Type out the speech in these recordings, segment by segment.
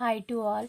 Hi to all.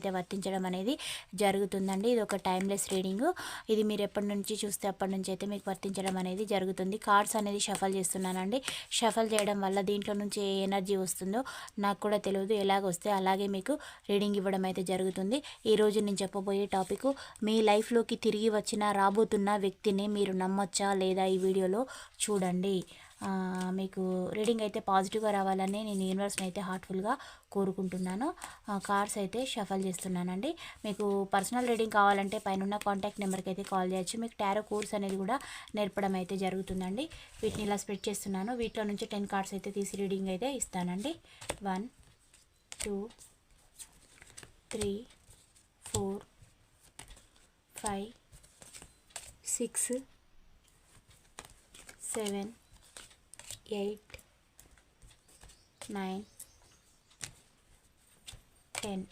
వర్తించడం అనేది జరుగుతుందండి. ఇది ఒక టైమ్లెస్ రీడింగ్. ఇది మీరు ఎప్పటి నుంచి చూస్తే అప్పటి నుంచి అయితే మీకు వర్తించడం అనేది జరుగుతుంది. కార్డ్స్ అనేది షఫల్ చేస్తున్నానండి. షఫల్ చేయడం వల్ల దీంట్లో నుంచి ఏ ఎనర్జీ వస్తుందో నాకు కూడా తెలియదు ఎలాగ వస్తే అలాగే మీకు రీడింగ్ ఇవ్వడం అయితే జరుగుతుంది. ఈరోజు నేను చెప్పబోయే టాపిక్ మీ లైఫ్లోకి తిరిగి వచ్చిన రాబోతున్న వ్యక్తిని మీరు నమ్మొచ్చా లేదా ఈ వీడియోలో చూడండి. మీకు రీడింగ్ అయితే పాజిటివ్గా రావాలని నేను యూనివర్స్ని అయితే హార్ట్ఫుల్గా కోరుకుంటున్నాను. కార్డ్స్ అయితే షఫల్ చేస్తున్నానండి. మీకు పర్సనల్ రీడింగ్ కావాలంటే పైన కాంటాక్ట్ నెంబర్కి అయితే కాల్ చేయొచ్చు. మీకు టారో కోర్స్ అనేది కూడా నేర్పడం అయితే జరుగుతుందండి. వీటిని ఇలా స్ప్రెడ్ చేస్తున్నాను. వీటిలో నుంచి టెన్ కార్డ్స్ అయితే తీసి రీడింగ్ అయితే ఇస్తానండి. One two three four five six seven eight nine ten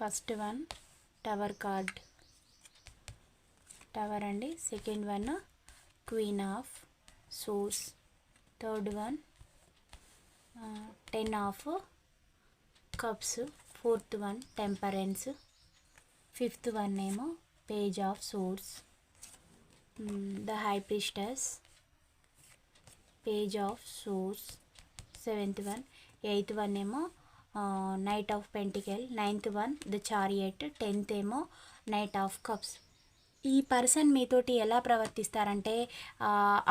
first one tower card tower అండి. Second one queen of swords third one ten of cups fourth one temperance fifth one ఏమో page of swords the high priestess page of swords seventh one eighth one ఏమో knight of pentacles ninth one the chariot tenth ఏమో knight of cups ఈ person మీతోటి ఎలా ప్రవర్తిస్తారంటే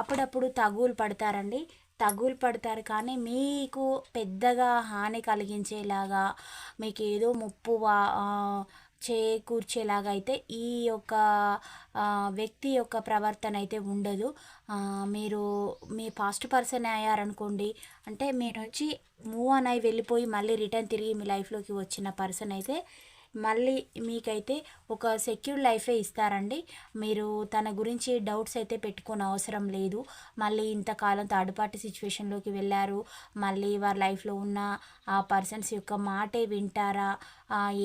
అప్పుడప్పుడు తగులు పడతారండి. తగులు పడతారు కానీ మీకు పెద్దగా హాని కలిగించేలాగా మీకు ఏదో ముప్పు చేకూర్చేలాగా అయితే ఈ యొక్క వ్యక్తి యొక్క ప్రవర్తన అయితే ఉండదు మీరు మీ పాస్ట్ పర్సన్ అయ్యారనుకోండి అంటే మీ నుంచి మూవ్ అని వెళ్ళిపోయి మళ్ళీ రిటర్న్ తిరిగి మీ లైఫ్లోకి వచ్చిన పర్సన్ అయితే మళ్ళీ మీకైతే ఒక సెక్యూర్ లైఫే ఇస్తారండి. మీరు తన గురించి డౌట్స్ అయితే పెట్టుకోని అవసరం లేదు. మళ్ళీ ఇంతకాలం థర్డ్ పార్టీ సిచ్యువేషన్లోకి వెళ్ళారు. మళ్ళీ వారి లైఫ్లో ఉన్న ఆ పర్సన్స్ యొక్క మాటే వింటారా?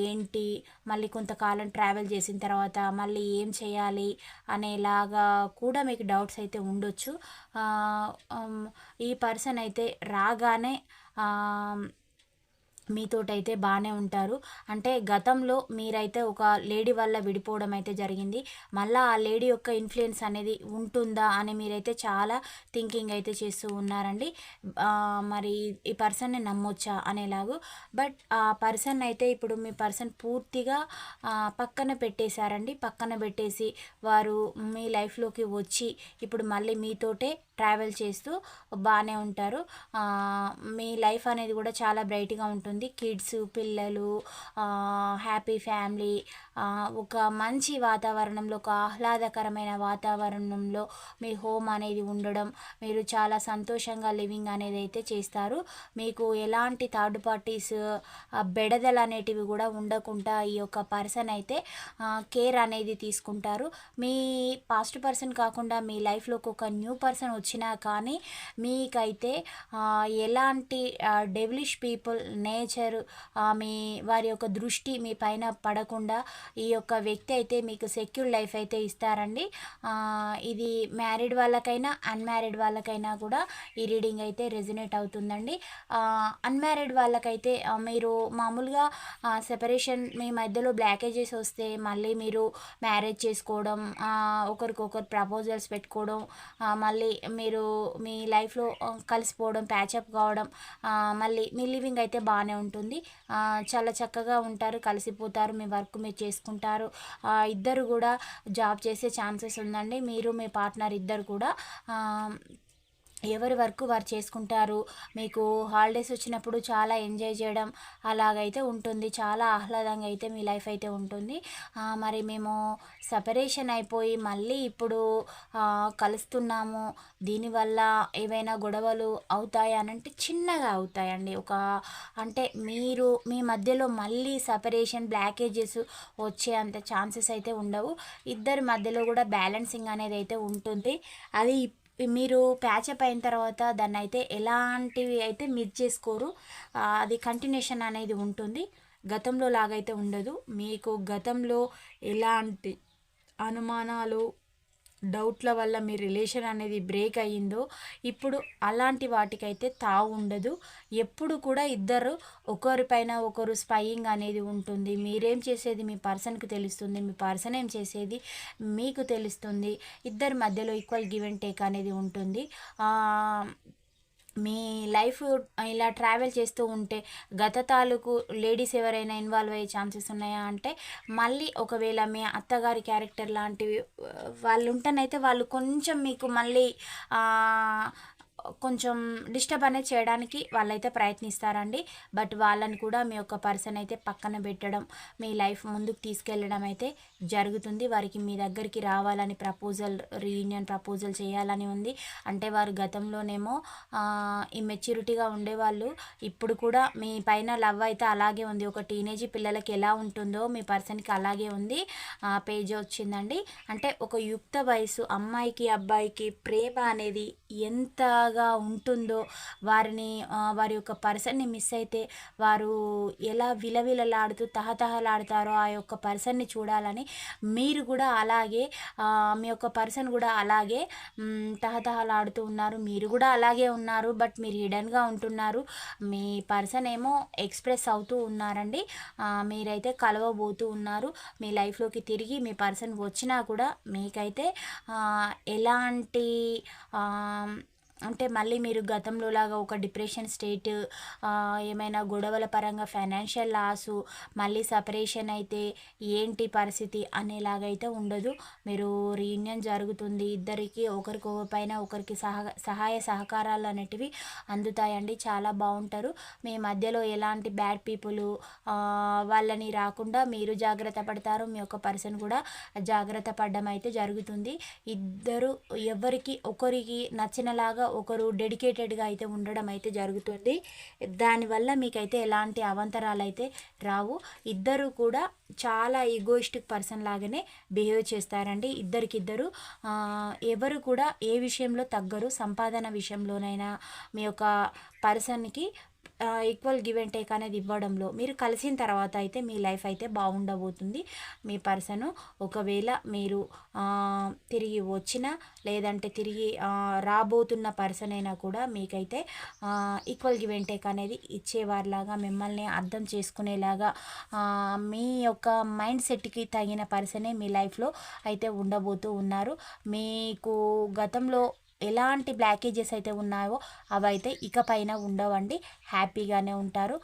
ఏంటి? మళ్ళీ కొంతకాలం ట్రావెల్ చేసిన తర్వాత మళ్ళీ ఏం చేయాలి? అనేలాగా కూడా మీకు డౌట్స్ అయితే ఉండొచ్చు. ఈ పర్సన్ అయితే రాగానే మీతోటైతే బాగానే ఉంటారు. అంటే గతంలో మీరైతే ఒక లేడీ వల్ల విడిపోవడం అయితే జరిగింది. మళ్ళీ ఆ లేడీ యొక్క ఇన్ఫ్లుయెన్స్ అనేది ఉంటుందా అని మీరైతే చాలా థింకింగ్ అయితే చేస్తూ ఉన్నారండి. మరి ఈ పర్సన్ని నమ్మొచ్చా అనేలాగు. బట్ ఆ పర్సన్ అయితే ఇప్పుడు మీ పర్సన్ పూర్తిగా పక్కన పెట్టేశారండి. పక్కన పెట్టేసి వారు మీ లైఫ్లోకి వచ్చి ఇప్పుడు మళ్ళీ మీతోటే ట్రావెల్ చేస్తూ బాగానే ఉంటారు. మీ లైఫ్ అనేది కూడా చాలా బ్రైట్గా ఉంటుంది. కిడ్స్ పిల్లలు హ్యాపీ ఫ్యామిలీ ఒక మంచి వాతావరణంలో ఒక ఆహ్లాదకరమైన వాతావరణంలో మీ హోమ్ అనేది ఉండడం మీరు చాలా సంతోషంగా లివింగ్ అనేది అయితే చేస్తారు. మీకు ఎలాంటి థర్డ్ పార్టీస్ బెడదలు అనేటివి కూడా ఉండకుండా ఈ యొక్క పర్సన్ అయితే కేర్ అనేది తీసుకుంటారు. మీ పాస్ట్ పర్సన్ కాకుండా మీ లైఫ్లోకి ఒక న్యూ పర్సన్ వచ్చినా కానీ మీకైతే ఎలాంటి డెవిలిష్ పీపుల్ నేచర్ మీ వారి యొక్క దృష్టి మీ పైన పడకుండా ఈ యొక్క వ్యక్తి అయితే మీకు సెక్యూర్ లైఫ్ అయితే ఇస్తారండి. ఇది మ్యారీడ్ వాళ్ళకైనా అన్మ్యారీడ్ వాళ్ళకైనా కూడా ఈ రీడింగ్ అయితే రెజినేట్ అవుతుందండి. అన్మ్యారీడ్ వాళ్ళకైతే మీరు మామూలుగా సెపరేషన్ మీ మధ్యలో బ్లాకేజెస్ వస్తే మళ్ళీ మీరు మ్యారేజ్ చేసుకోవడం ఒకరికొకరు ప్రపోజల్స్ పెట్టుకోవడం మళ్ళీ మీరు మీ లైఫ్లో కలిసిపోవడం ప్యాచప్ కావడం మళ్ళీ మీ లివింగ్ అయితే బాగానే ఉంటుంది. చాలా చక్కగా ఉంటారు కలిసిపోతారు మీ వర్క్ మీరు చేసుకుంటారు. ఇద్దరు కూడా జాబ్ చేసే ఛాన్సెస్ ఉందండి. మీరు మీ పార్ట్నర్ ఇద్దరు కూడా ఎవరి వర్క్ వారు చేసుకుంటారు మీకు హాలిడేస్ వచ్చినప్పుడు చాలా ఎంజాయ్ చేయడం అలాగైతే ఉంటుంది. చాలా ఆహ్లాదంగా అయితే మీ లైఫ్ అయితే ఉంటుంది. మరి మేము సపరేషన్ అయిపోయి మళ్ళీ ఇప్పుడు కలుస్తున్నాము. దీనివల్ల ఏవైనా గొడవలు అవుతాయి అని అంటే చిన్నగా అవుతాయండి. ఒక అంటే మీరు మీ మధ్యలో మళ్ళీ సపరేషన్ బ్లాకేజెస్ వచ్చే అంత ఛాన్సెస్ అయితే ఉండవు. ఇద్దరి మధ్యలో కూడా బ్యాలెన్సింగ్ అనేది అయితే ఉంటుంది. అది మీరు ప్యాచప్ అయిన తర్వాత దాన్ని అయితే ఎలాంటివి అయితే మిస్ చేసుకోరు అది కంటిన్యూషన్ అనేది ఉంటుంది. గతంలో లాగైతే ఉండదు. మీకు గతంలో ఎలాంటి అనుమానాలు డౌట్ల వల్ల మీ రిలేషన్ అనేది బ్రేక్ అయ్యిందో ఇప్పుడు అలాంటి వాటికైతే తావు ఉండదు. ఎప్పుడు కూడా ఇద్దరు ఒకరిపైన ఒకరు స్పయింగ్ అనేది ఉంటుంది. మీరేం చేసేది? మీ పర్సన్కి తెలుస్తుంది. మీ పర్సన్ ఏం చేసేది? మీకు తెలుస్తుంది. ఇద్దరి మధ్యలో ఈక్వల్ గివ్ అండ్ టేక్ అనేది ఉంటుంది. మీ లైఫ్ ఇలా ట్రావెల్ చేస్తూ ఉంటే గత తాలూకు లేడీస్ ఎవరైనా ఇన్వాల్వ్ అయ్యే ఛాన్సెస్ ఉన్నాయా? అంటే మళ్ళీ ఒకవేళ మీ అత్తగారి క్యారెక్టర్ లాంటివి వాళ్ళు ఉంటేనైతే వాళ్ళు కొంచెం మీకు మళ్ళీ కొంచెం డిస్టర్బ్ అనేది చేయడానికి వాళ్ళైతే ప్రయత్నిస్తారండి. బట్ వాళ్ళని కూడా మీ యొక్క పర్సన్ అయితే పక్కన పెట్టడం మీ లైఫ్ ముందుకు తీసుకెళ్ళడం అయితే జరుగుతుంది. వారికి మీ దగ్గరికి రావాలని ప్రపోజల్ రీయూనియన్ ప్రపోజల్ చేయాలని ఉంది. అంటే వారు గతంలోనేమో ఈ మెచ్యూరిటీగా ఉండేవాళ్ళు. ఇప్పుడు కూడా మీ పైన లవ్ అయితే అలాగే ఉంది. ఒక టీనేజ్ పిల్లలకి ఎలా ఉంటుందో మీ పర్సన్కి అలాగే ఉంది. పేజ్ వచ్చిందండి. అంటే ఒక యుక్త వయసు అమ్మాయికి అబ్బాయికి ప్రేమ అనేది ఎంత బాగా ఉంటుందో వారిని వారి యొక్క పర్సన్ని మిస్ అయితే వారు ఎలా విలవిలలాడుతూ తహతహలాడతారో ఆ యొక్క పర్సన్ని చూడాలని మీరు కూడా అలాగే మీ యొక్క పర్సన్ కూడా అలాగే తహతహలాడుతూ ఉన్నారు. మీరు కూడా అలాగే ఉన్నారు బట్ మీరు హిడన్గా ఉంటున్నారు. మీ పర్సన్ ఏమో ఎక్స్ప్రెస్ అవుతూ ఉన్నారండి. మీరైతే కలవబోతూ ఉన్నారు. మీ లైఫ్లోకి తిరిగి మీ పర్సన్ వచ్చినా కూడా మీకైతే ఎలాంటి అంటే మళ్ళీ మీరు గతంలో లాగా ఒక డిప్రెషన్ స్టేట్ ఏమైనా గొడవల పరంగా ఫైనాన్షియల్ లాసు మళ్ళీ సపరేషన్ అయితే ఏంటి పరిస్థితి అనేలాగైతే ఉండదు. మీరు రీయూనియన్ జరుగుతుంది. ఇద్దరికి ఒకరికి పైన ఒకరికి సహ సహాయ సహకారాలు అనేటివి అందుతాయండి. చాలా బాగుంటారు. మీ మధ్యలో ఎలాంటి బ్యాడ్ పీపుల్ వాళ్ళని రాకుండా మీరు జాగ్రత్త పడతారు. మీ యొక్క పర్సన్ కూడా జాగ్రత్త పడడం అయితే జరుగుతుంది. ఇద్దరు ఎవరికి ఒకరికి నచ్చినలాగా ఒకరు డెడికేటెడ్గా అయితే ఉండడం అయితే జరుగుతుంది. దానివల్ల మీకైతే ఎలాంటి అవంతరాలు అయితే రావు. ఇద్దరు కూడా చాలా ఈగోయిస్టిక్ పర్సన్ లాగానే బిహేవ్ చేస్తారండి. ఇద్దరికిద్దరు ఎవరు కూడా ఏ విషయంలో తగ్గరు సంపాదన విషయంలోనైనా మీ యొక్క పర్సన్కి ఈక్వల్ గివ్ అండ్ టేక్ అనేది ఇవ్వడంలో మీరు కలిసిన తర్వాత అయితే మీ లైఫ్ అయితే బాగుండబోతుంది. మీ పర్సన్ ఒకవేళ మీరు తిరిగి వచ్చిన లేదంటే తిరిగి రాబోతున్న పర్సన్ అయినా కూడా మీకైతే ఈక్వల్ గివ్ అండ్ టేక్ అనేది ఇచ్చేవారిలాగా మిమ్మల్ని అర్థం చేసుకునేలాగా మీ యొక్క మైండ్ సెట్కి తగిన పర్సనే మీ లైఫ్లో అయితే ఉండబోతూ ఉన్నారు. మీకు గతంలో ఎలాంటి బ్లాకేజెస్ అయితే ఉన్నాయో అవైతే ఇకపైన ఉండవండి. హ్యాపీగానే ఉంటారు.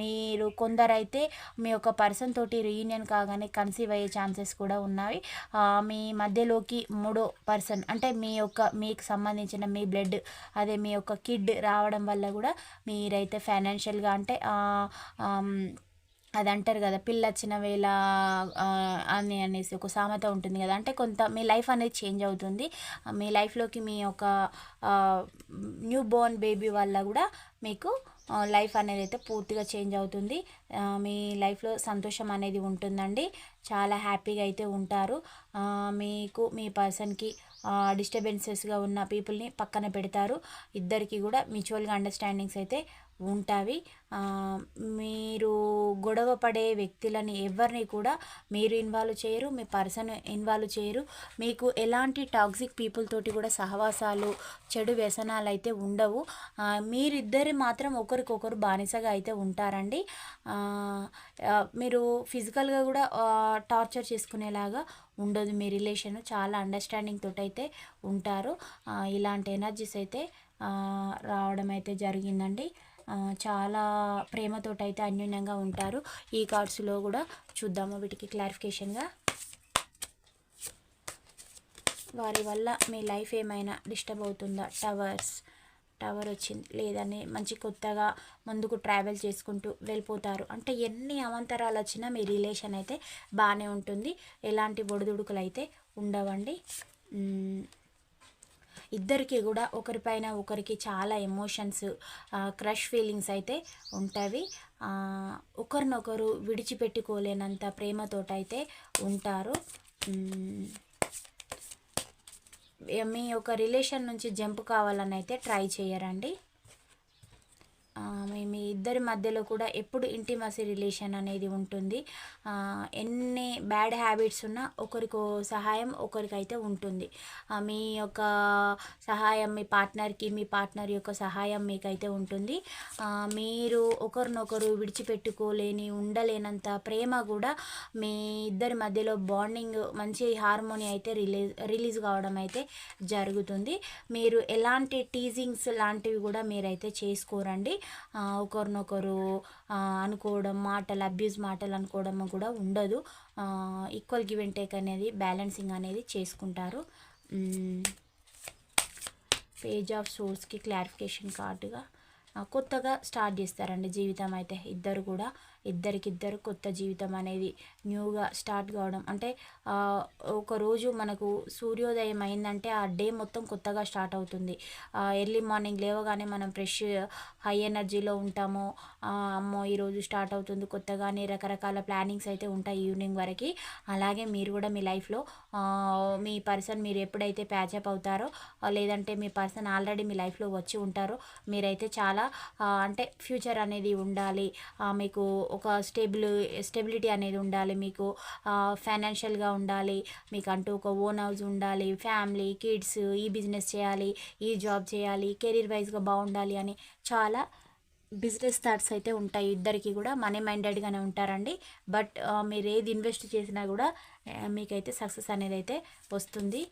మీరు కొందరైతే మీ యొక్క పర్సన్ తోటి రీయూనియన్ కాగానే కన్సీవ్ అయ్యే ఛాన్సెస్ కూడా ఉన్నాయి. మీ మధ్యలోకి మూడో పర్సన్ అంటే మీ యొక్క మీకు సంబంధించిన మీ బ్లడ్ అదే మీ యొక్క కిడ్ రావడం వల్ల కూడా మీరైతే ఫైనాన్షియల్గా అంటే అది అంటారు కదా పిల్ల వచ్చిన వేళ అని అనేసి ఒక సామెత ఉంటుంది కదా. అంటే కొంత మీ లైఫ్ అనేది చేంజ్ అవుతుంది. మీ లైఫ్లోకి మీ యొక్క న్యూ బోర్న్ బేబీ వల్ల కూడా మీకు లైఫ్ అనేది అయితే పూర్తిగా చేంజ్ అవుతుంది. మీ లైఫ్లో సంతోషం అనేది ఉంటుందండి. చాలా హ్యాపీగా అయితే ఉంటారు. మీకు మీ పర్సన్కి డిస్టర్బెన్సెస్గా ఉన్న పీపుల్ని పక్కన పెడతారు. ఇద్దరికి కూడా మ్యూచువల్గా అండర్స్టాండింగ్స్ అయితే ఉంటాయి మీరు గొడవ పడే వ్యక్తులని ఎవరిని కూడా మీరు ఇన్వాల్వ్ చేయరు మీ పర్సన్ ఇన్వాల్వ్ చేయరు. మీకు ఎలాంటి టాక్సిక్ పీపుల్ తోటి కూడా సహవాసాలు చెడు వ్యసనాలు అయితే ఉండవు. మీరిద్దరు మాత్రం ఒకరికొకరు బానిసగా అయితే ఉంటారండి. మీరు ఫిజికల్గా కూడా టార్చర్ చేసుకునేలాగా ఉండదు. మీ రిలేషన్ చాలా అండర్స్టాండింగ్ తోటి అయితే ఉంటారు ఇలాంటి ఎనర్జీస్ అయితే రావడం అయితే జరిగిందండి. చాలా ప్రేమతోటి అయితే అన్యోన్యంగా ఉంటారు. ఈ కార్డ్స్లో కూడా చూద్దాము. వీటికి క్లారిఫికేషన్గా వారి వల్ల మీ లైఫ్ ఏమైనా డిస్టర్బ్ అవుతుందా? టవర్స్ టవర్ వచ్చింది. లేదని మంచి కొత్తగా ముందుకు ట్రావెల్ చేసుకుంటూ వెళ్ళిపోతారు. అంటే ఎన్ని అవంతరాలు వచ్చినా మీ రిలేషన్ అయితే బాగానే ఉంటుంది. ఎలాంటి ఒడిదుడుకులు అయితే ఉండవండి ఇద్దరికి కూడా ఒకరిపైన ఒకరికి చాలా ఎమోషన్స్ క్రష్ ఫీలింగ్స్ అయితే ఉంటాయి ఒకరినొకరు విడిచిపెట్టుకోలేనంత ప్రేమతోటైతే ఉంటారు. మీ యొక్క రిలేషన్ నుంచి జంప్ కావాలని అయితే ట్రై చేయరండి. మీ ఇద్దరి మధ్యలో కూడా ఎప్పుడు ఇంటిమసీ రిలేషన్ అనేది ఉంటుంది. ఎన్ని బ్యాడ్ హ్యాబిట్స్ ఉన్నా ఒకరికో సహాయం ఒకరికైతే ఉంటుంది. మీ యొక్క సహాయం మీ పార్ట్నర్కి మీ పార్ట్నర్ యొక్క సహాయం మీకైతే ఉంటుంది. మీరు ఒకరినొకరు విడిచిపెట్టుకోలేని ఉండలేనంత ప్రేమ కూడా మీ ఇద్దరి మధ్యలో బాండింగ్ మంచి హార్మోని అయితే రిలీజ్ రిలీజ్ కావడం అయితే జరుగుతుంది. మీరు ఎలాంటి టీజింగ్స్ లాంటివి కూడా మీరైతే చేసుకోరండి. ఒకరినొకరు అనుకోవడం మాటలు అబ్యూస్ మాటలు అనుకోవడం కూడా ఉండదు. ఈక్వల్ గివ్ అండ్ టేక్ అనేది బ్యాలెన్సింగ్ అనేది చేసుకుంటారు. పేజ్ ఆఫ్ సోర్స్కి క్లారిఫికేషన్ కార్డుగా కొత్తగా స్టార్ట్ చేస్తారండి జీవితం అయితే ఇద్దరు కూడా. ఇద్దరికిద్దరు కొత్త జీవితం అనేది న్యూగా స్టార్ట్ కావడం. అంటే ఒకరోజు మనకు సూర్యోదయం అయిందంటే ఆ డే మొత్తం కొత్తగా స్టార్ట్ అవుతుంది. ఎర్లీ మార్నింగ్ లేవగానే మనం ఫ్రెష్ హై ఎనర్జీలో ఉంటాము. అమ్మో ఈరోజు స్టార్ట్ అవుతుంది కొత్తగానే రకరకాల ప్లానింగ్స్ అయితే ఉంటాయి ఈవినింగ్ వరకు. అలాగే మీరు కూడా మీ లైఫ్లో మీ పర్సన్ మీరు ఎప్పుడైతే ప్యాచప్ అవుతారో లేదంటే మీ పర్సన్ ఆల్రెడీ మీ లైఫ్లో వచ్చి ఉంటారో మీరైతే చాలా అంటే ఫ్యూచర్ అనేది ఉండాలి. మీకు ఒక స్టేబుల్ స్టెబిలిటీ అనేది ఉండాలి. మీకు ఫైనాన్షియల్గా ఉండాలి. మీకు అంటూ ఒక ఓన్ హౌస్ ఉండాలి. ఫ్యామిలీ కిడ్స్ ఈ బిజినెస్ చేయాలి ఈ జాబ్ చేయాలి కెరీర్ వైజ్గా బాగుండాలి అని చాలా బిజినెస్ థాట్స్ అయితే ఉంటాయి. ఇద్దరికి కూడా మనీ మైండెడ్గానే ఉంటారండి. బట్ మీరు ఏది ఇన్వెస్ట్ చేసినా కూడా మీకైతే సక్సెస్ అనేది అయితే వస్తుంది.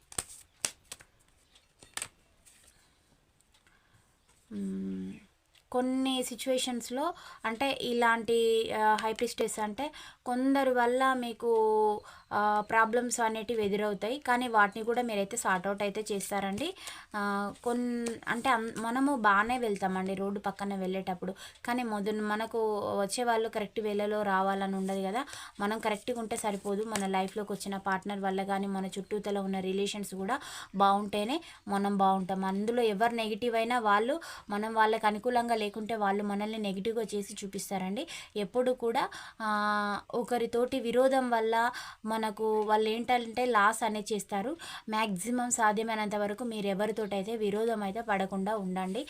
కొన్ని సిచ్యువేషన్స్లో అంటే ఇలాంటి హైప్రిస్టెస్ అంటే కొందరు వల్ల మీకు ప్రాబ్లమ్స్ అనేటివి ఎదురవుతాయి. కానీ వాటిని కూడా మీరైతే సార్ట్అవుట్ అయితే చేస్తారండి. కొన్ అంటే మనము బాగానే వెళ్తామండి రోడ్డు పక్కన వెళ్ళేటప్పుడు. కానీ మొదలు మనకు వచ్చే వాళ్ళు కరెక్ట్ వేలలో రావాలని ఉండదు కదా. మనం కరెక్ట్గా ఉంటే సరిపోదు. మన లైఫ్లోకి వచ్చిన పార్ట్నర్ వల్ల కానీ మన చుట్టూతల ఉన్న రిలేషన్స్ కూడా బాగుంటేనే మనం బాగుంటాం. అందులో ఎవరు నెగిటివ్ అయినా వాళ్ళు మనం వాళ్ళకి అనుకూలంగా లేకుంటే వాళ్ళు మనల్ని నెగిటివ్గా చేసి చూపిస్తారండి. ఎప్పుడు కూడా ఒకరితోటి విరోధం వల్ల మనకు వాళ్ళు ఏంటంటే లాస్ అనేది చేస్తారు. మ్యాక్సిమం సాధ్యమైనంత వరకు మీరు ఎవరితోటైతే విరోధం అయితే పడకుండా ఉండండి.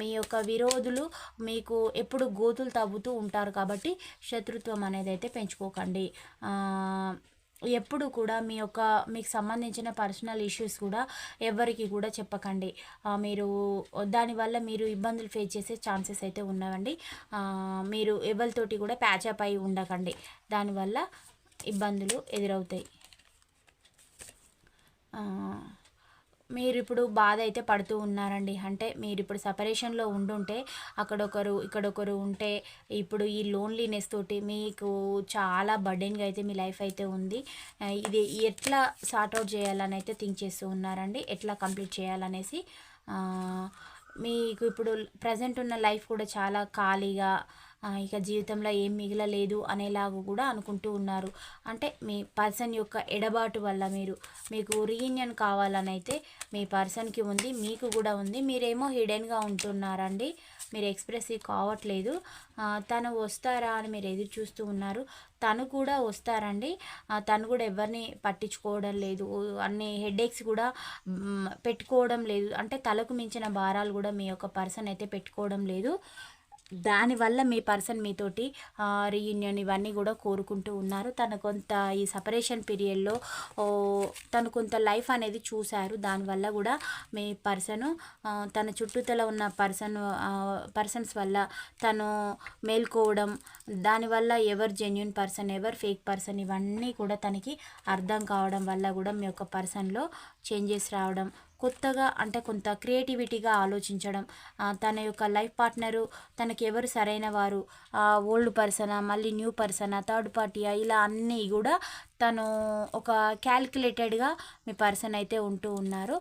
మీ యొక్క విరోధులు మీకు ఎప్పుడు గోతులు తవ్వుతూ ఉంటారు కాబట్టి శత్రుత్వం అనేది అయితే పెంచుకోకండి ఎప్పుడు కూడా మీ యొక్క మీకు సంబంధించిన పర్సనల్ ఇష్యూస్ కూడా ఎవరికి కూడా చెప్పకండి. మీరు దానివల్ల మీరు ఇబ్బందులు ఫేస్ చేసే ఛాన్సెస్ అయితే ఉన్నవండి. మీరు ఎవరితోటి కూడా ప్యాచప్ అయి ఉండకండి. దానివల్ల ఇబ్బందులు ఎదురవుతాయి. మీరు ఇప్పుడు బాధ అయితే పడుతూ ఉన్నారండి. అంటే మీరు ఇప్పుడు సపరేషన్లో ఉండుంటే అక్కడొకరు ఇక్కడొకరు ఉంటే ఇప్పుడు ఈ లోన్లీనెస్ తోటి మీకు చాలా బర్డెన్గా అయితే మీ లైఫ్ అయితే ఉంది. ఇది ఎట్లా సార్ట్అవుట్ చేయాలని అయితే థింక్ చేస్తూ ఉన్నారండి. ఎట్లా కంప్లీట్ చేయాలనేసి. మీకు ఇప్పుడు ప్రజెంట్ ఉన్న లైఫ్ కూడా చాలా ఖాళీగా ఇక జీవితంలో ఏం మిగలలేదు అనేలాగా కూడా అనుకుంటూ ఉన్నారు. అంటే మీ పర్సన్ యొక్క ఎడబాటు వల్ల మీరు మీకు రీయూనియన్ కావాలని అయితే మీ పర్సన్కి ఉంది మీకు కూడా ఉంది. మీరేమో హిడెన్గా ఉంటున్నారండి. మీరు ఎక్స్ప్రెసివ్ కావట్లేదు. తను వస్తారా అని మీరు ఎదురు చూస్తూ ఉన్నారు. తను కూడా వస్తారండి. తను కూడా ఎవరిని పట్టించుకోవడం లేదు. అన్ని హెడేక్స్ కూడా పెట్టుకోవడం లేదు. అంటే తలకు మించిన భారాలు కూడా మీ యొక్క పర్సన్ అయితే పెట్టుకోవడం లేదు. దానివల్ల మీ పర్సన్ మీతోటి రీయూనియన్ ఇవన్నీ కూడా కోరుకుంటూ ఉన్నారు. తన కొంత ఈ సపరేషన్ పీరియడ్లో తను కొంత లైఫ్ అనేది చూశారు. దానివల్ల కూడా మీ పర్సన్ తన చుట్టూతల ఉన్న పర్సన్ పర్సన్స్ వల్ల తను మేల్కోవడం దానివల్ల ఎవరు జెన్యున్ పర్సన్ ఎవరు ఫేక్ పర్సన్ ఇవన్నీ కూడా తనకి అర్థం కావడం వల్ల కూడా మీ యొక్క పర్సన్లో చేంజెస్ రావడం కొత్తగా అంటే కొంత క్రియేటివిటీగా ఆలోచించడం తన యొక్క లైఫ్ పార్ట్నరు తనకి ఎవరు సరైన వారు ఓల్డ్ పర్సనా మళ్ళీ న్యూ పర్సనా థర్డ్ పార్టీయా ఇలా అన్నీ కూడా తను ఒక క్యాలిక్యులేటెడ్గా మీ పర్సన్ అయితే ఉంటూ ఉన్నారు.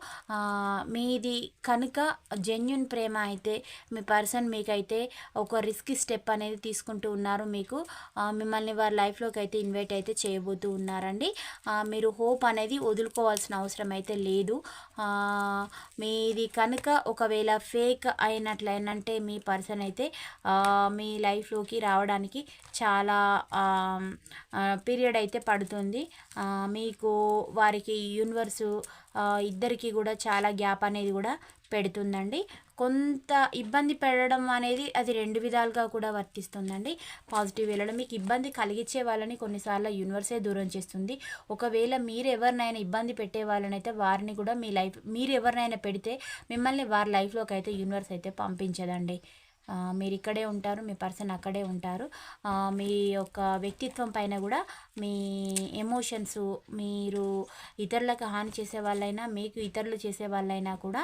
మీది కనుక జెన్యున్ ప్రేమ అయితే మీ పర్సన్ మీకైతే ఒక రిస్క్ స్టెప్ అనేది తీసుకుంటూ ఉన్నారు మీకు. మిమ్మల్ని వారి లైఫ్లోకి అయితే ఇన్వైట్ అయితే చేయబోతూ ఉన్నారండి. మీరు హోప్ అనేది వదులుకోవాల్సిన అవసరం అయితే లేదు. మీది కనుక ఒకవేళ ఫేక్ అయినట్లయినంటే మీ పర్సన్ అయితే మీ లైఫ్లోకి రావడానికి చాలా పీరియడ్ అయితే పడుతుంది. ఉంటుంది మీకు వారికి యూనివర్సు ఇద్దరికి కూడా చాలా గ్యాప్ అనేది కూడా పెడుతుందండి. కొంత ఇబ్బంది పెట్టడం అనేది అది రెండు విధాలుగా కూడా వర్తిస్తుందండి. పాజిటివ్ వేలలో మీకు ఇబ్బంది కలిగించే వాళ్ళని కొన్నిసార్లు యూనివర్సే దూరం చేస్తుంది. ఒకవేళ మీరు ఎవరినైనా ఇబ్బంది పెట్టే వాళ్ళనైతే వారిని కూడా మీ లైఫ్ మీరు ఎవరినైనా పెడితే మిమ్మల్ని వారి లైఫ్లోకి అయితే యూనివర్స్ అయితే పంపించదండి. మీరు ఇక్కడే ఉంటారు మీ పర్సన్ అక్కడే ఉంటారు. మీ యొక్క వ్యక్తిత్వం పైన కూడా మీ ఎమోషన్స్ మీరు ఇతరులకు హాని చేసే వాళ్ళైనా మీకు ఇతరులు చేసే వాళ్ళైనా కూడా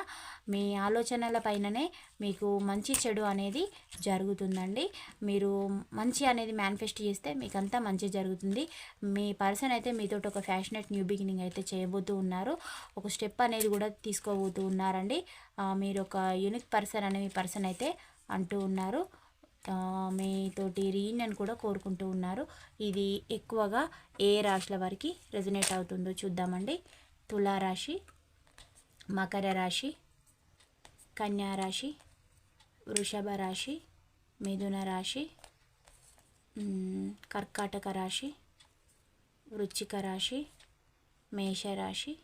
మీ ఆలోచనల పైననే మీకు మంచి చెడు అనేది జరుగుతుందండి. మీరు మంచి అనేది మేనిఫెస్ట్ చేస్తే మీకు అంతా మంచి జరుగుతుంది. మీ పర్సన్ అయితే మీతో ఒక ఫ్యాషనెట్ న్యూ బిగినింగ్ అయితే చేయబోతూ ఉన్నారు. ఒక స్టెప్ అనేది కూడా తీసుకోబోతూ ఉన్నారండి. మీరు ఒక యూనిక్ పర్సన్ అనే మీ పర్సన్ అయితే అంటూ ఉన్నారు. ఆ, మీతోటి రీయూనియన్ కూడా కోరుకుంటూ ఉన్నారు. ఇది ఎక్కువగా ఏ రాశుల వారికి రెజనేట్ అవుతుందో చూద్దామండి. తులారాశి మకర రాశి కన్యా రాశి వృషభ రాశి మిథున రాశి కర్కాటక రాశి వృచ్చిక రాశి మేషరాశి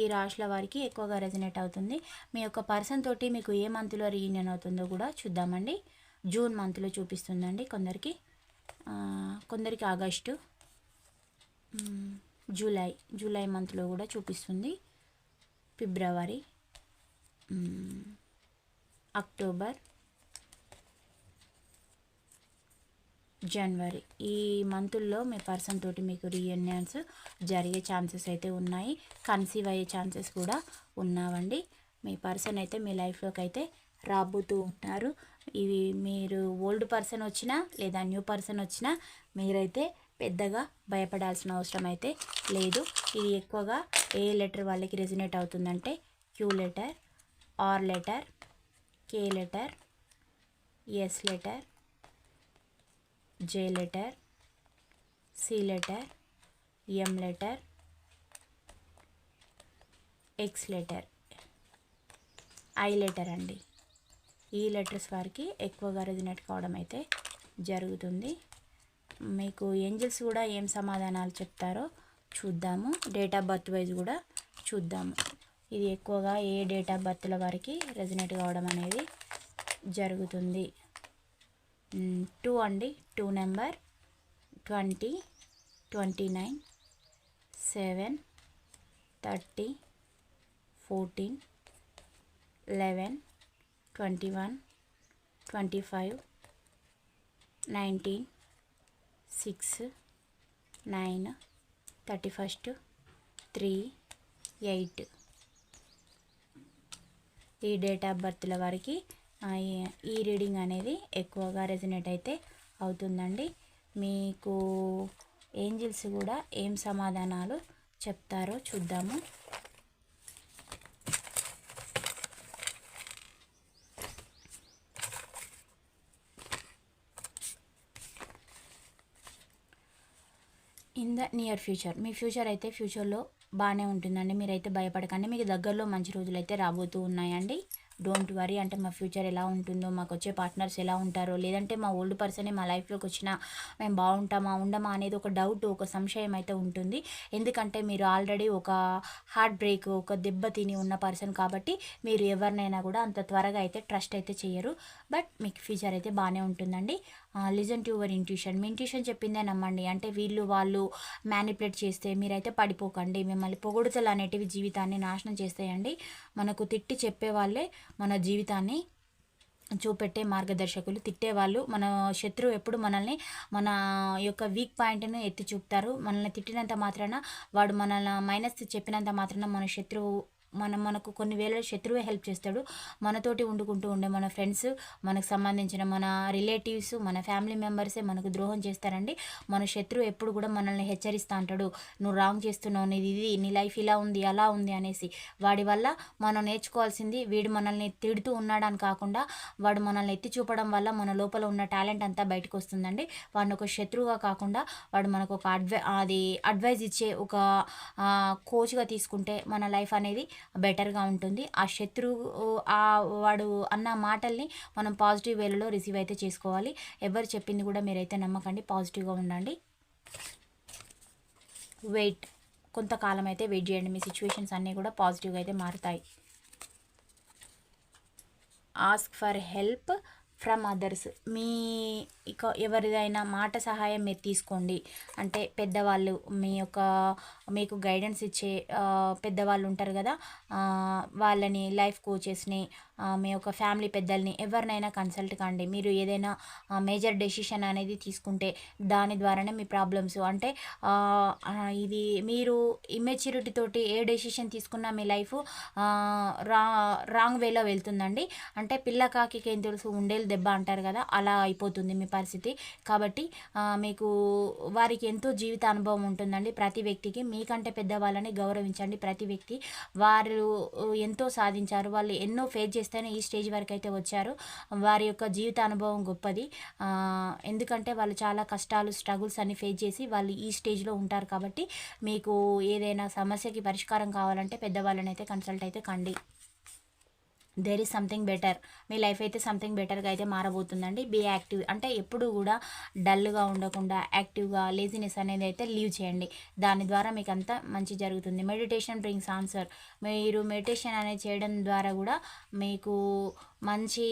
ఈ రాశుల వారికి ఎక్కువగా రెజనేట్ అవుతుంది. మీ యొక్క పర్సన్ తోటి మీకు ఏ మంత్లో రీయూనియన్ అవుతుందో కూడా చూద్దామండి. జూన్ మంత్లో చూపిస్తుందండి కొందరికి. కొందరికి ఆగస్టు జూలై జూలై మంత్లో కూడా చూపిస్తుంది. February October January. ఈ మంతుల్లో మీ పర్సన్ తోటి మీకు రీయూనియన్స్ జరిగే ఛాన్సెస్ అయితే ఉన్నాయి. కన్సీవ్ అయ్యే ఛాన్సెస్ కూడా ఉన్నావండి. మీ పర్సన్ అయితే మీ లైఫ్లోకి అయితే రాబోతూ ఉంటారు. ఇవి మీరు ఓల్డ్ పర్సన్ వచ్చినా లేదా న్యూ పర్సన్ వచ్చినా మీరైతే పెద్దగా భయపడాల్సిన అవసరం అయితే లేదు. ఇది ఎక్కువగా ఏ లెటర్ వాళ్ళకి రెజినేట్ అవుతుందంటే Q letter R letter K letter S letter J letter C letter M letter X letter I letter అండి. ఈ లెటర్స్ వారికి ఎక్కువగా రెజినేట్ కావడం అయితే జరుగుతుంది. మీకు ఏంజల్స్ కూడా ఏం సమాధానాలు చెప్తారో చూద్దాము. డేట్ ఆఫ్ బర్త్ వైజ్ కూడా చూద్దాము. ఇది ఎక్కువగా ఏ డేట్ ఆఫ్ బర్త్ల వారికి రెజినేట్ కావడం అనేది జరుగుతుంది. టూ అండి. Two number. Twenty. Twenty nine. Seven. Thirty. Fourteen. Eleven. Twenty one. Twenty five. Nineteen. Six. Nine. Thirty first. Three. Eight. ఈ డేట్ ఆఫ్ బర్త్ల వారికి ఈ- ఈ రీడింగ్ అనేది ఎక్కువగా రెజినేట్ అయితే అవుతుందండి. మీకు ఏంజిల్స్ కూడా ఏం సమాధానాలు చెప్తారో చూద్దాము. ఇన్ ద నియర్ ఫ్యూచర్ మీ ఫ్యూచర్ అయితే ఫ్యూచర్లో బాగానే ఉంటుందండి. మీరైతే భయపడకండి. మీకు దగ్గరలో మంచి రోజులు అయితే రాబోతూ ఉన్నాయండి. డోంట్ వరీ అంటే మా ఫ్యూచర్ ఎలా ఉంటుందో మాకు వచ్చే పార్ట్నర్స్ ఎలా ఉంటారో లేదంటే మా ఓల్డ్ పర్సనే మా లైఫ్లోకి వచ్చినా మేము బాగుంటామా ఉండమా అనేది ఒక డౌట్ ఒక సంశయం అయితే ఉంటుంది. ఎందుకంటే మీరు ఆల్రెడీ ఒక హార్ట్ బ్రేక్ ఒక దెబ్బ తిని ఉన్న పర్సన్ కాబట్టి మీరు ఎవరినైనా కూడా అంత త్వరగా అయితే ట్రస్ట్ అయితే చేయరు. బట్ మీకు ఫ్యూచర్ అయితే బాగానే ఉంటుందండి. లిజన్ టు యువర్ ఇంట్యూషన్ మీ ఇంట్యూషన్ చెప్పిందే నమ్మండి. అంటే వీళ్ళు వాళ్ళు మ్యానిపులేట్ చేస్తే మీరైతే పడిపోకండి. మిమ్మల్ని పొగుడుతలు అనేటివి జీవితాన్ని నాశనం చేస్తాయండి. మనకు తిట్టి చెప్పే వాళ్ళే మన జీవితాన్ని చూపెట్టే మార్గదర్శకులు తిట్టేవాళ్ళు. మన శత్రువు ఎప్పుడు మనల్ని మన యొక్క వీక్ పాయింట్ను ఎత్తి చూపుతారు. మనల్ని తిట్టినంత మాత్రాన వాడు మనల్ని మైనస్ చెప్పినంత మాత్రాన మన శత్రువు మనం మనకు కొన్ని వేళ శత్రువే హెల్ప్ చేస్తాడు. మనతోటి వండుకుంటూ ఉండే మన ఫ్రెండ్స్ మనకు సంబంధించిన మన రిలేటివ్స్ మన ఫ్యామిలీ మెంబర్సే మనకు ద్రోహం చేస్తారండి. మన శత్రువు ఎప్పుడు కూడా మనల్ని హెచ్చరిస్తూ అంటాడు. నువ్వు రాంగ్ చేస్తున్నావు నీది ఇది నీ లైఫ్ ఇలా ఉంది అలా ఉంది అనేసి. వాడి వల్ల మనం నేర్చుకోవాల్సింది వీడు మనల్ని తిడుతూ ఉన్నాడని కాకుండా వాడు మనల్ని ఎత్తి చూపడం వల్ల మన లోపల ఉన్న టాలెంట్ అంతా బయటకు వస్తుందండి. వాడిని ఒక శత్రువుగా కాకుండా వాడు మనకు ఒక అడ్వై అది అడ్వైజ్ ఇచ్చే ఒక కోచ్గా తీసుకుంటే మన లైఫ్ అనేది బెటర్గా ఉంటుంది. ఆ శత్రువు ఆ వాడు అన్న మాటల్ని మనం పాజిటివ్ వేలలో రిసీవ్ అయితే చేసుకోవాలి. ఎవరు చెప్పింది కూడా మీరైతే నమ్మకండి. పాజిటివ్గా ఉండండి. వెయిట్. కొంతకాలం అయితే వెయిట్ చేయండి. మీ సిచ్యువేషన్స్ అన్నీ కూడా పాజిటివ్గా అయితే మారుతాయి. Ask for help from others. మీ ఇక ఎవరిదైనా మాట సహాయం మీరు తీసుకోండి. అంటే పెద్దవాళ్ళు మీ యొక్క మీకు గైడెన్స్ ఇచ్చే పెద్దవాళ్ళు ఉంటారు కదా వాళ్ళని లైఫ్ కోచెస్ని మీ యొక్క ఫ్యామిలీ పెద్దల్ని ఎవరినైనా కన్సల్ట్ కండి. మీరు ఏదైనా మేజర్ డెసిషన్ అనేది తీసుకుంటే దాని ద్వారానే మీ ప్రాబ్లమ్స్ అంటే ఇది మీరు ఇమ్మెచ్యూరిటీ తోటి ఏ డెసిషన్ తీసుకున్నా మీ లైఫ్ రా రాంగ్ వేలో వెళ్తుందండి. అంటే పిల్ల కాకి ఏం తెలుసు ఉండేలు దెబ్బ అంటారు కదా అలా అయిపోతుంది మీ పరిస్థితి. కాబట్టి మీకు వారికి ఎంతో జీవిత అనుభవం ఉంటుందండి. ప్రతి వ్యక్తికి మీ మీకంటే పెద్దవాళ్ళని గౌరవించండి. ప్రతి వ్యక్తి వారు ఎంతో సాధించారు. వాళ్ళు ఎన్నో ఫేస్ చేస్తేనే ఈ స్టేజ్ వరకు అయితే వచ్చారు. వారి యొక్క జీవిత అనుభవం గొప్పది. ఎందుకంటే వాళ్ళు చాలా కష్టాలు స్ట్రగుల్స్ అన్ని ఫేస్ చేసి వాళ్ళు ఈ స్టేజ్లో ఉంటారు కాబట్టి మీకు ఏదైనా సమస్యకి పరిష్కారం కావాలంటే పెద్దవాళ్ళని అయితే కన్సల్ట్ అయితే కండి. దేర్ ఈస్ సంథింగ్ బెటర్ మీ లైఫ్ అయితే సంథింగ్ బెటర్గా అయితే మారబోతుందండి. బీ యాక్టివ్ అంటే ఎప్పుడు కూడా డల్గా ఉండకుండా యాక్టివ్గా లేజినెస్ అనేది అయితే లీవ్ చేయండి. దాని ద్వారా మీకు అంతా మంచి జరుగుతుంది. మెడిటేషన్ బ్రింగ్స్ ఆన్సర్ మీరు మెడిటేషన్ అనేది చేయడం ద్వారా కూడా మీకు మంచి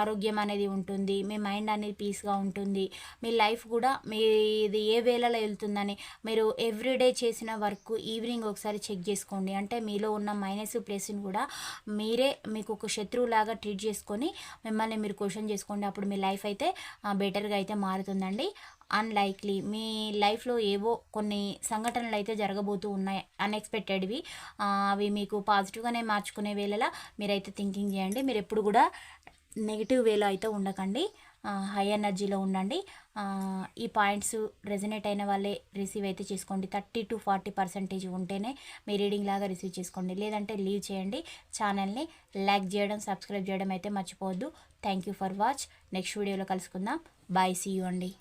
ఆరోగ్యం అనేది ఉంటుంది. మీ మైండ్ అనేది పీస్గా ఉంటుంది. మీ లైఫ్ కూడా మీది ఏ వేళలో వెళ్తుందని మీరు ఎవ్రీడే చేసిన వర్క్ ఈవినింగ్ ఒకసారి చెక్ చేసుకోండి. అంటే మీలో ఉన్న మైనస్ ప్లేస్ని కూడా మీరే మీకు ఒక శత్రువులాగా ట్రీట్ చేసుకొని మిమ్మల్ని మీరు క్వశ్చన్ చేసుకోండి. అప్పుడు మీ లైఫ్ అయితే బెటర్గా అయితే మారుతుందండి. అన్లైక్లీ మీ లైఫ్లో ఏవో కొన్ని సంఘటనలు అయితే జరగబోతూ ఉన్నాయి అన్ఎక్స్పెక్టెడ్వి అవి మీకు పాజిటివ్గానే మార్చుకునే వేళలా మీరైతే థింకింగ్ చేయండి. మీరు ఎప్పుడు కూడా నెగిటివ్ వేలో అయితే ఉండకండి. హై ఎనర్జీలో ఉండండి. ఈ పాయింట్స్ రెజనేట్ అయిన వాళ్ళే రిసీవ్ అయితే చేసుకోండి. థర్టీ టు ఫార్టీ పర్సెంటేజ్ ఉంటేనే మీ రీడింగ్ లాగా రిసీవ్ చేసుకోండి. లేదంటే లీవ్ చేయండి. ఛానల్ని లైక్ చేయడం సబ్స్క్రైబ్ చేయడం అయితే మర్చిపోవద్దు. Thank you for watch next వీడియోలో కలుసుకుందాం. బాయ్ సీ యూ అండి.